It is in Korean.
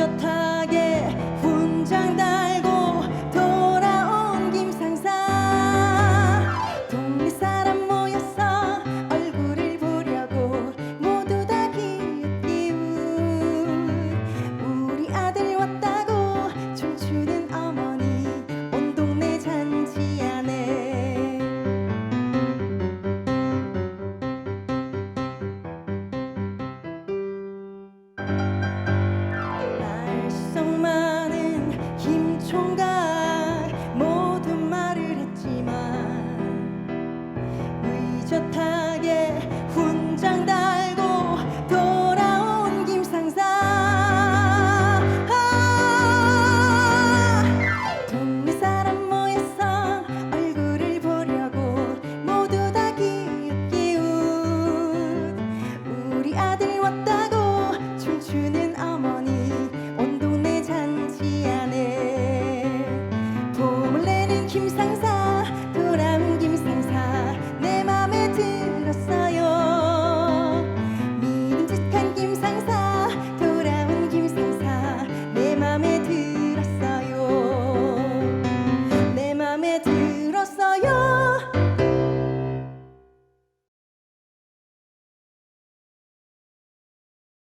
뚜렷하게 춤추는 어머니 온 동네 잔치하네 봄을 내는 김상사 돌아온 김상사 내 맘에 들었어요. 믿음직한 김상사 돌아온 김상사 내 맘에 들었어요. 내 맘에 들었어요